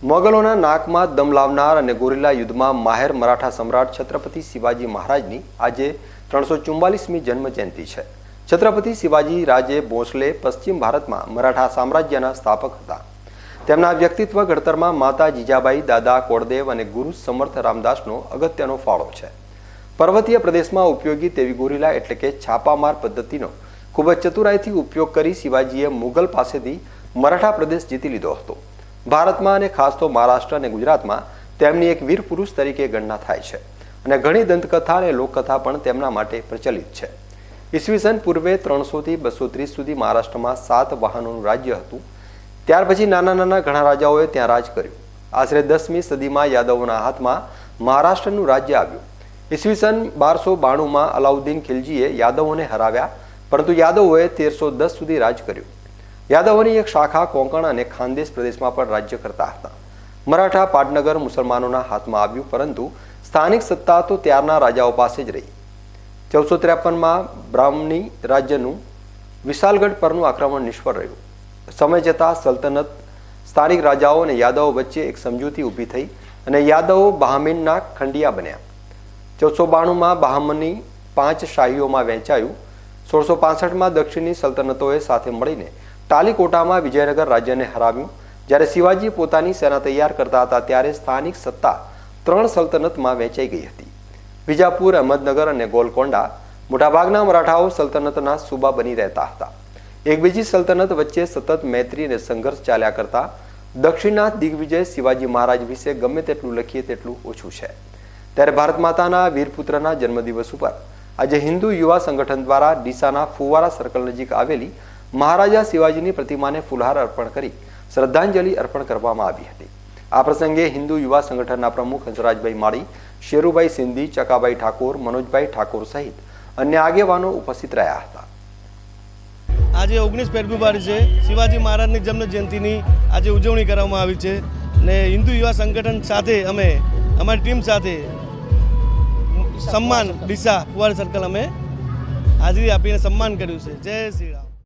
મોગલોના નાકમાં દમ લાવનાર અને ગોરીલા યુદ્ધમાં માહેર મરાઠા સમ્રાટ છત્રપતિ શિવાજી મહારાજની આજે ત્રણસો ચુમ્માલીસમી જન્મ જયંતિ છે. છત્રપતિ શિવાજી રાજે ભોંસલે પશ્ચિમ ભારતમાં મરાઠા સામ્રાજ્યના સ્થાપક હતા. તેમના વ્યક્તિત્વ ઘડતરમાં માતા જીજાબાઈ, દાદા કોળદેવ અને ગુરુ સમર્થ રામદાસનો અગત્યનો ફાળો છે. પર્વતીય પ્રદેશમાં ઉપયોગી તેવી ગોરીલા એટલે કે છાપામાર પદ્ધતિનો ખૂબ જ ચતુરાઈથી ઉપયોગ કરી શિવાજીએ મુઘલ પાસેથી મરાઠા પ્રદેશ જીતી લીધો હતો. ભારતમાં અને ખાસ તો મહારાષ્ટ્ર અને ગુજરાતમાં તેમની એક વીર પુરુષ તરીકે ગણના થાય છે. અને ઘણી દંતકથા અને લોકકથા પણ તેમના માટે પ્રચલિત છે. ઈસવીસન પૂર્વે ત્રણસોથી બસો ત્રીસ સુધી મહારાષ્ટ્રમાં સાત વાહનોનું રાજ્ય હતું. ત્યાર પછી નાના નાના ઘણા રાજાઓએ ત્યાં રાજ કર્યું. આશરે દસમી સદીમાં યાદવોના હાથમાં મહારાષ્ટ્રનું રાજ્ય આવ્યું. ઈસવીસન બારસો બાણુંમાં અલાઉદ્દીન ખિલજીએ યાદવોને હરાવ્યા, પરંતુ યાદવોએ તેરસો દસ સુધી રાજ કર્યું. યાદવોની એક શાખા કોંકણ અને ખાનદેશ પ્રદેશમાં પણ રાજ્ય કરતા હતા. મરાઠા પાટનગર મુસલમાનોના હાથમાં આવ્યું, પરંતુ સ્થાનિક સત્તા તો ત્યારના રાજાઓ પાસે જ રહી. ચૌદસો ત્રેપનમાં બ્રાહ્મણી રાજ્યનું વિશાલગઢ પરનું આક્રમણ નિષ્ફળ રહ્યું. સમય જતાં સલ્તનત સ્થાનિક રાજાઓ અને યાદવો વચ્ચે એક સમજૂતી ઊભી થઈ અને યાદવો બહામીનના ખંડિયા બન્યા. ચૌદસો બાણુંમાં બહામની પાંચ શાહીઓમાં વહેંચાયું. સોળસો પાસઠમાં દક્ષિણની સલ્તનતોએ સાથે મળીને ટાલીકોટામાં વિજયનગર રાજ્યને હરાવ્યું. જ્યારે શિવાજી પોતાની સેના તૈયાર કરતા હતા, ત્યારે સ્થાનિક સત્તા ત્રણ સલ્તનતમાં વહેંચાઈ ગઈ હતી. વિજાપુર, અહમદનગર અને ગોલકોંડા મોટાભાગના મરાઠાઓ સલ્તનતના સુબા બની રહેતા હતા. એક બીજી સલ્તનત વચ્ચે સતત મૈત્રી અને સંઘર્ષ ચાલ્યા કરતા દક્ષિણના દિગ્વિજય શિવાજી મહારાજ વિશે ગમે તેટલું લખીએ તેટલું ઓછું છે. ત્યારે ભારત માતાના વીરપુત્રના જન્મદિવસ ઉપર આજે હિન્દુ યુવા સંગઠન દ્વારા ડીસાના ફુવારા સર્કલ નજીક આવેલી મહારાજા શિવાજીની પ્રતિમાને ફુલહાર અર્પણ કરી શ્રદ્ધાંજલિ અર્પણ કરવામાં આવી હતી. આ પ્રસંગે હિન્દુ યુવા સંગઠનના પ્રમુખ હંસરાજભાઈ માળી, શેરુભાઈ સિંધી, ચકાભાઈ ઠાકોર, મનોજભાઈ ઠાકોર સહિત અન્ય આગેવાનો ઉપસ્થિત રહ્યા હતા. આજે ઓગણીસ ફેબ્રુઆરી છે. શિવાજી મહારાજની જન્મ જયંતિની આજે ઉજવણી કરવામાં આવી છે ને હિન્દુ યુવા સંગઠન સાથે અમે, અમારી ટીમ સાથે સન્માન ડીસા કુવાર સર્કલ અમે હાજરી આપીને સન્માન કર્યું છે. જય શ્રી રામ.